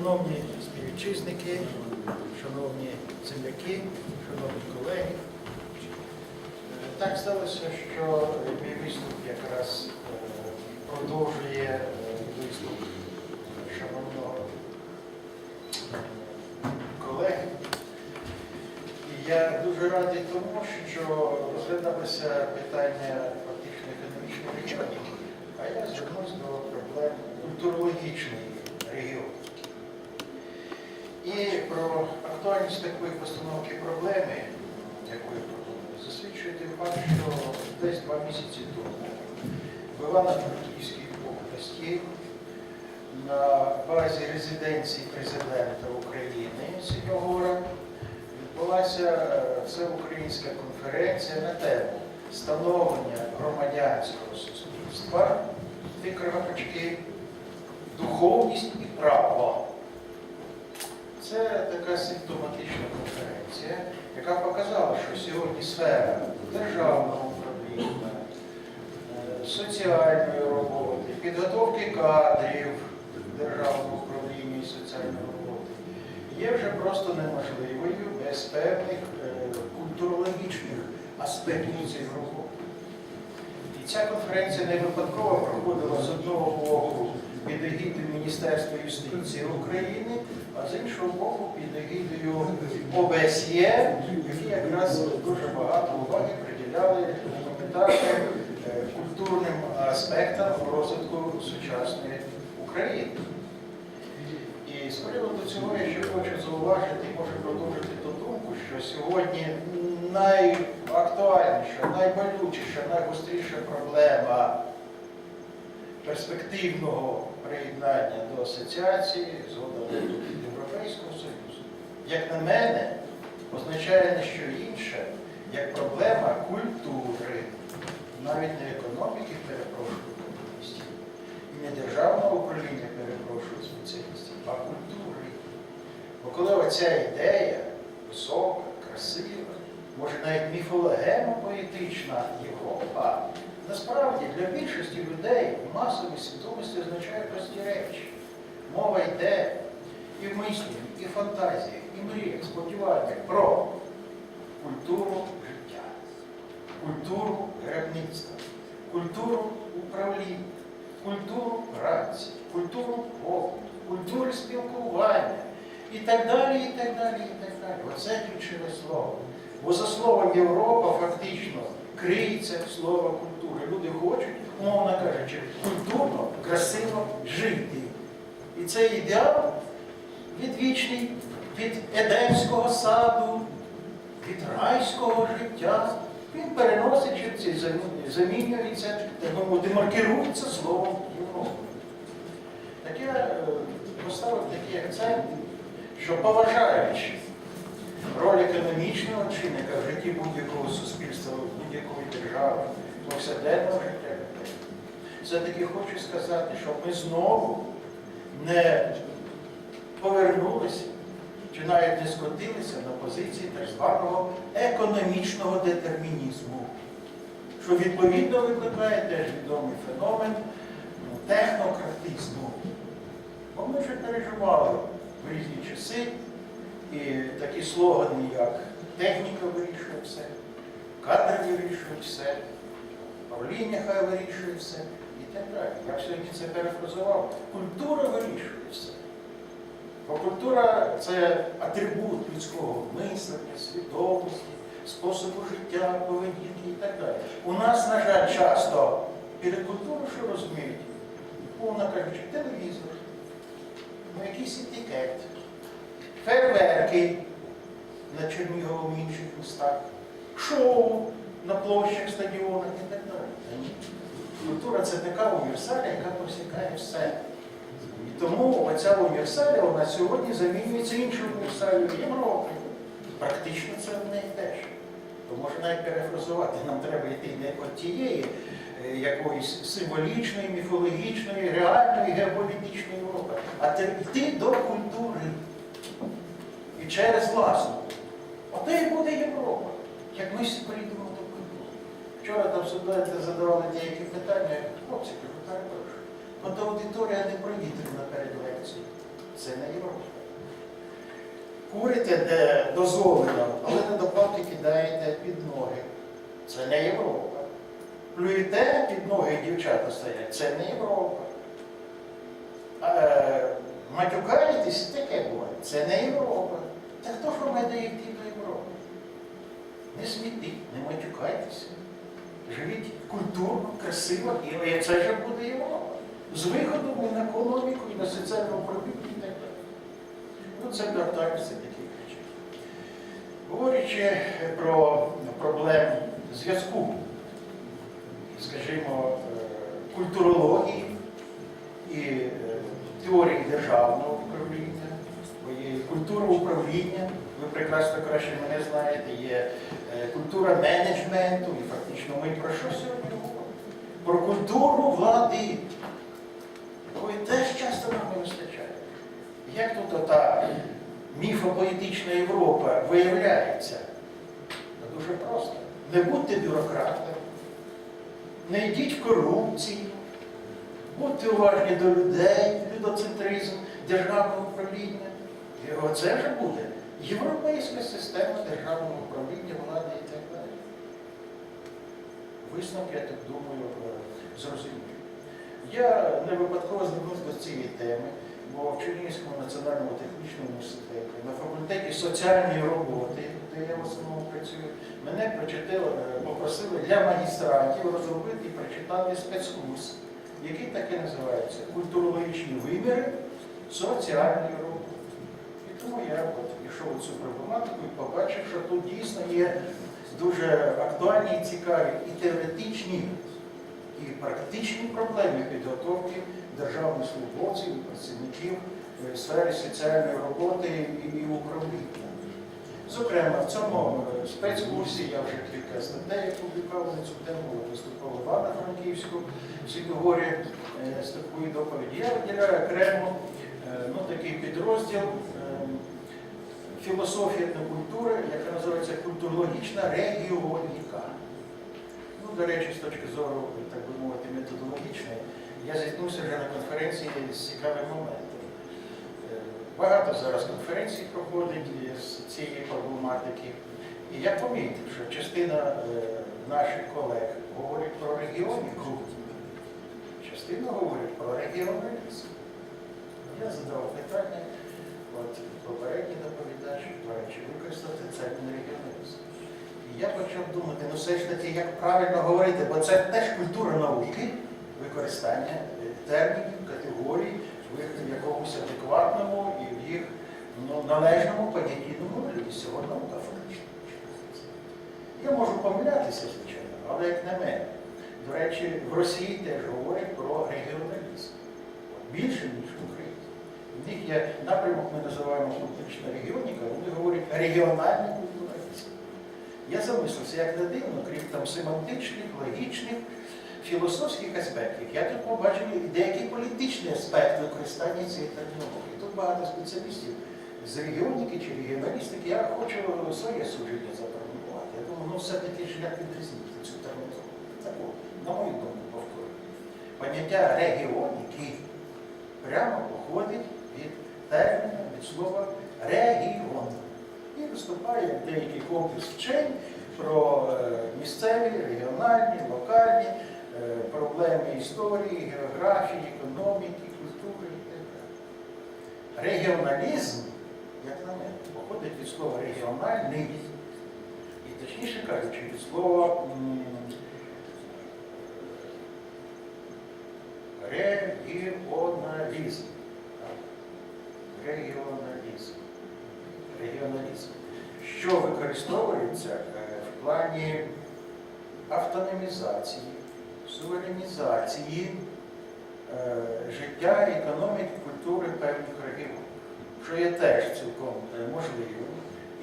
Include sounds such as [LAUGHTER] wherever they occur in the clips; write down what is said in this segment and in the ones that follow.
Шановні співвітчизники, шановні земляки, шановні колеги. Е, Так сталося, що мій виступ якраз е, продовжує е, виступ шановного колеги. І я дуже радий тому, що розглядалося питання фактично економічних регіонів, а я звернусь до проблем культурологічних регіонів. І про актуальність такої постановки проблеми, яку я пропоную, засвідчує той факт, що десь два місяці тому в Івано-Франківській області на базі резиденції президента України Сіньогора відбулася е, всеукраїнська конференція на тему становлення громадянського суспільства викривачки, духовність і право. Така симптоматична конференція, яка показала, що сьогодні сфера державного управління, е, соціальної роботи, підготовки кадрів державного управління і соціальної роботи є вже просто неможливою без певних е, культурологічних аспектів цієї роботи. І ця конференція не випадково проходила з одного боку під егідою Міністерства юстиції України, а з іншого боку під егідою ОБСЄ, які якраз дуже багато уваги приділяли гуманітарним е, культурним аспектам розвитку сучасної України. І з приводу цього я ще хочу зауважити, можу продовжити ту думку, що сьогодні найактуальніша, найболючіша, найгостріша проблема перспективного приєднання до асоціації згодом до Європейського Союзу, як на мене, означає не що інше, як проблема культури, навіть не економіки, перепрошую комуністів, і не державного управління, перепрошую спеціалістів, а культури. Бо коли оця ідея висока, красива, може навіть міфологема поетична Європа, насправді для більшості людей в масовій свідомості означає прості речі. Мова йде і в мислі, і в фантазіях, і мріях, сподіваннях про культуру життя, культуру грабництва, культуру управління, культуру праці, культуру побуту, культуру спілкування і так далі, і так далі, і так далі. Оце ключове слово. Бо за словом Європа фактично криється слово культури. Люди хочуть, умовно кажучи, культурно, красиво жити. І цей ідеал відвічний від Едемського саду, від райського життя. Він переносить ці замінюється, тому демаркирується словом Європа. Так я е, поставив такий акцент, що поважаючи роль економічного чинника в житті будь-якого суспільства, будь-якої держави, повсякденного життя людей, все-таки хочу сказати, щоб ми знову не повернулися чи навіть не скотилися на позиції так званого економічного детермінізму, що відповідно викликає теж відомий феномен ну, технократизму. Бо ми вже переживали в різні часи і такі слогани, як техніка вирішує все, кадри вирішують все, правління хай вирішує все і так далі. Я сьогодні це перефразував. Культура вирішує все. Бо культура це атрибут людського мислення, свідомості, способу життя, поведінки і так далі. У нас, на жаль, часто перед культурою, що розуміють, мовно кажучи, телевізор, ну, якийсь етикет, фейерверки на Черніговому і інших містах, шоу на площах, стадіонах і так далі. Культура це така універсальна, яка посікає все. І тому оця універсалія вона сьогодні замінюється іншою універсалією Європи. Практично це в неї теж. То можна навіть перефразувати, нам треба йти не від тієї е, якоїсь символічної, міфологічної, реальної, геополітичної Європи, а йти до культури. Через власну. Ото і буде Європа, як ми всі прийдемо до культури. Вчора там студенти задавали деякі питання, хлопці, кажу, перепрошую. От аудиторія не пройдіть наперед лекції. Це не Європа. Курите, де дозволено, але недоплати кидаєте під ноги. Це не Європа. Плюєте під ноги дівчата стоять, це не Європа. Е, матюкаєтесь, таке буває, це не Європа. Та хто йти до Європи? Не смітіть, не матюкайтеся. Живіть культурно, красиво, і це вже буде Європа. З виходом і на економіку, і на соціальну управління і так далі. Ну, це вертаємося такі речі. Говорячи про проблеми зв'язку, скажімо, е, культурології і е, теорії державного управління, культура управління, ви прекрасно краще мене знаєте, є е, культура менеджменту, і фактично ми про що сьогодні говоримо? Про культуру влади. Ой, теж часто нам не вистачає. Як тут ота міфопоетична Європа виявляється? Та Дуже просто. Не будьте бюрократами, не йдіть в корупцію, будьте уважні до людей, людоцентризм, державне управління. І оце вже буде європейська система державного управління, влади і так далі. Висновок, я так думаю, е, зрозумів. Я не випадково звернувся до цієї теми, бо в Чернігівському національному технічному університеті на факультеті соціальної роботи, де я в основному працюю, мене прочитали, е, попросили для магістрантів розробити і прочитати спецкурс, який так і називається Культурологічні виміри соціальної роботи. Тому я пішов у цю проблематику і побачив, що тут дійсно є дуже актуальні і цікаві і теоретичні і практичні проблеми підготовки державних службовців і працівників в сфері соціальної роботи і управління. Зокрема, в цьому е, спецкурсі я вже кілька статей опублікував на цю тему, виступав в Івано-Франківську в Сігорі з такою доповіді. Я виділяю окремо е, ну, такий підрозділ е, філософія етнокультури, яка називається культурологічна регіоніка. Ну, до речі, з точки зору, так би мовити, методологічної, я зіткнувся вже на конференції з цікавим моментом. Е, Багато зараз конференцій проходить з цієї проблематики. І я помітив, що частина е, наших колег говорить про регіоніку, частина говорить про регіоналізм. Я задав питання, от попередній доповідач, до речі, використати термін регіоналізм. І я почав думати, ну все ж таки, як правильно говорити, бо це теж культура науки, використання термінів, категорій в якомусь адекватному і в їх ну, належному понятійному. Сьогодні наука фактично. Я можу помилятися, звичайно, але як на мене. До речі, в Росії теж говорять про регіоналізм. Більше, ніж. В них є напрямок, ми називаємо політична регіоніка, вони говорять регіональний культуралізм. Я замислився, як не дивно, крім там семантичних, логічних, філософських аспектів, я тут побачив і деякий політичний аспект використання цієї термінології. Тут багато спеціалістів з регіоніки чи регіоналістики, я хочу своє судження запропонувати. Я думаю, ну все-таки ж як відрізнити цю термінологію. Таку, на мою думку, повторюю. Поняття регіоніки прямо походить від терміну, від слова регіон. І виступає деякий комплекс вчень про е, місцеві, регіональні, локальні е, проблеми історії, географії, економіки, культури і так далі. Регіоналізм, як на мене, походить від слова регіональний, і точніше кажучи, від слова регіоналізм. Регіоналізм. Регіоналізм. Що використовується е, в плані автономізації, суверенізації е, життя, економіки, культури певних регіонів, що є теж цілком е, можливим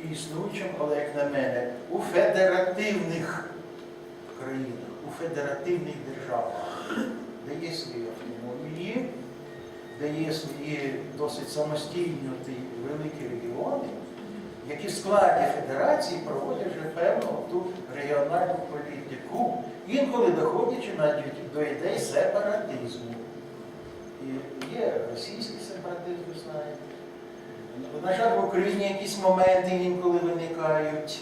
і існуючим, але, як на мене, у федеративних країнах, у федеративних державах, де є свої автономії, де є свої досить самостійні ті великі регіони, які в складі федерації проводять вже певну ту регіональну політику, інколи доходячи навіть до ідей сепаратизму. І є російський сепаратизм, ви знаєте. На жаль, в Україні якісь моменти інколи виникають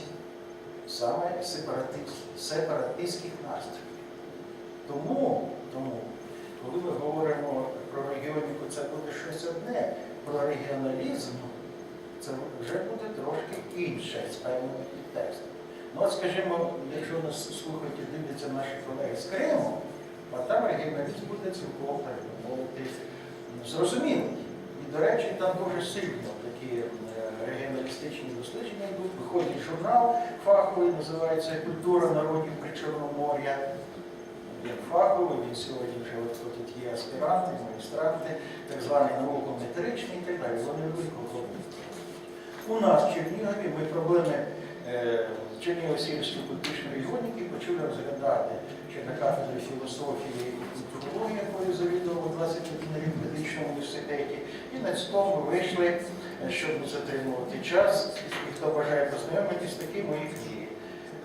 саме сепаратистських настроїв. Тому, тому, коли ми говоримо про регіоніку, це буде щось одне, про регіоналізм це вже буде трошки інше з певними підтекстами. Ну, от, скажімо, якщо нас слухають і дивляться наші колеги з Криму, а там регіоналізм буде цілком так мовити зрозумілий. І, до речі, там дуже сильно такі е, регіоналістичні дослідження йдуть. Виходить журнал фаховий, називається Культура народів Причорномор'я. Він фаховий, він сьогодні вже є аспіранти, магістранти, так званий науково-метричний і так далі. Вони виконують. У нас в Чернігові ми проблеми е, Чернігів-Сільської культурної регіоніки почали розглядати ще на кафедрі філософії і культурології, якою завідував 21 рік в медичному університеті. І на цьому вийшли, е, щоб затримувати час. І хто бажає познайомитись ми їх дії.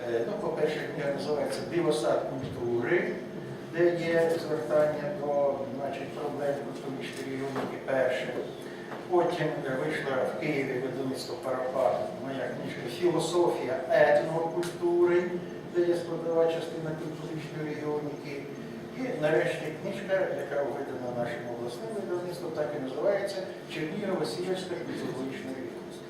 Е, Ну, по-перше, книга називається Дивосад культури, де є звертання до значить, проблем культурної регіоніки перше. Потім вийшла в Києві видавництво Парапат, моя книжка Філософія етнокультури, де є складова частина культурної регіоніки. І нарешті книжка, яка видана нашим обласним видавництвом, так і називається Чернігова Сіверська культурологічна регіонська.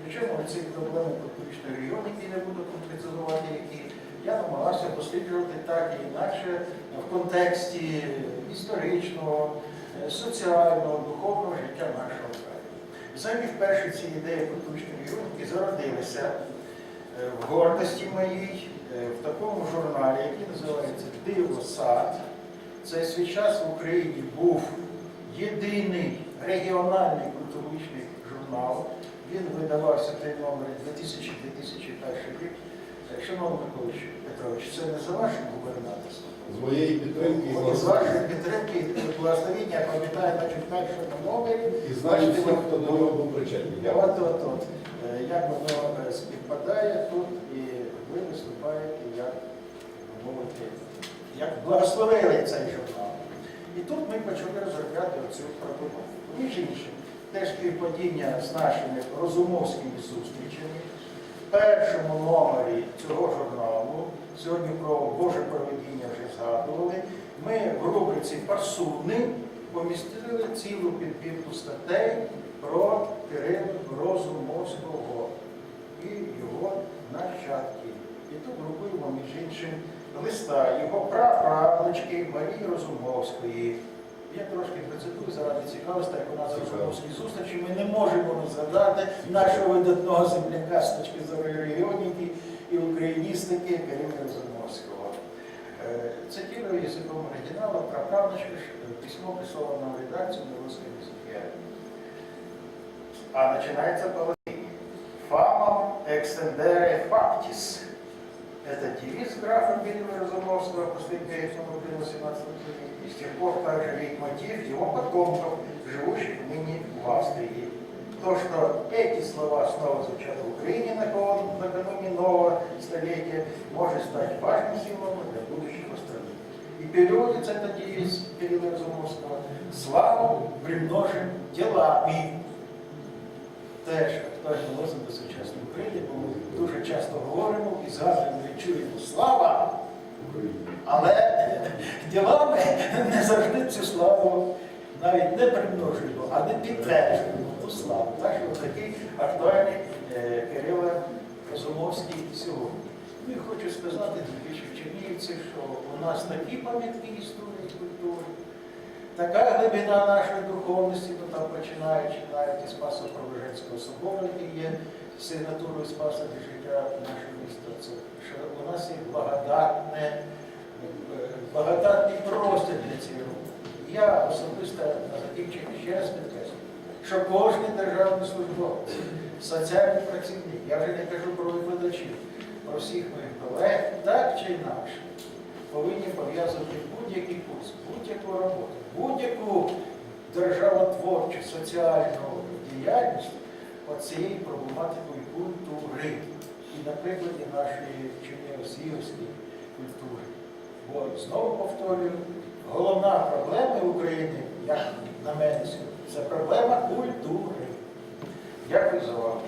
Причому ці проблеми культурної регіоніки не буду конкретизувати, які я намагався досліджувати так і інакше в контексті історичного, е, соціального, духовного життя нашого краю. Самі вперше ці ідеї культурної регіоніки зародилися е, в гордості моїй, е, в такому журналі, який називається Диво Сад. Це свій час в Україні був єдиний регіональний культурологічний журнал. Він видавався той номер 2000-2001 рік. Шановний Миколаївич Петрович, це не за вашим губернаторством? З моєї підтримки і От З вашої підтримки і благословіння, я пам'ятаю, значить, в першому номері. І знаю бачите, хто до нього був причетний. я от, от, от, е, як воно е, співпадає тут, і ви виступаєте як, би мовити, як благословили цей журнал. І тут ми почали розробляти оцю проблему. Між іншим, теж співпадіння з нашими розумовськими зустрічами. Першому номері цього журналу, сьогодні про Боже проведіння вже згадували, ми в рубриці Парсуни помістили цілу підбірку статей про Кирила Розумовського і його нащадків. І тут робимо, між іншим, листа його праправнички Марії Розумовської. Я трошки процитую заради цікавості, як у нас Розумовській зустрічі, ми не можемо не згадати нашого видатного земляка з точки зору регіоніки і україністики Кирила Розумовського. Е, Цитирую язиком оригіналу, ж, е, письмо присловано в редакцію на русском языке. А начинается по латыни. Famam extendere factis. Это девиз графа Кирилла Разумовского перехода в 18 веке. И с тех пор также лейтмотив его потомков, живущих ныне в Австрии. То, что эти слова снова звучат в Украине накануне нового столетия, может стать важным символом для будущего страны. И переводится этот девиз Кирилла Разумовского «Славу примножим делами». Теж лозунг до сучасної України, бо ми дуже часто говоримо і згадуємо і чуємо слава, але [LAUGHS] ділами не завжди цю славу навіть не примножуємо, а не підтверджуємо ту славу. Так що такий актуальний е, Кирило Розумовський сьогодні. Ну і хочу сказати, що Чернігівці, що у нас такі пам'ятки історії культури, така глибина нашої духовності, то там починаючи навіть із Спасо Преображенського собору, який є сигнатурою Спаса життя нашого міста. Це що у нас є благодатне, е, благодатний простір для цієї роботи. Я особисто на закінчення ще раз підкреслюю, що кожен державний службовець, соціальний працівник, я вже не кажу про викладачів, про всіх моїх колег, так чи інакше, повинні пов'язувати будь-який курс, будь-яку роботу, будь-яку державотворчу, соціальну діяльність оцією проблематикою культури і на прикладі нашої чернігівської культури. Бо знову повторюю, головна проблема України, як на мене, це проблема культури. Дякую за увагу.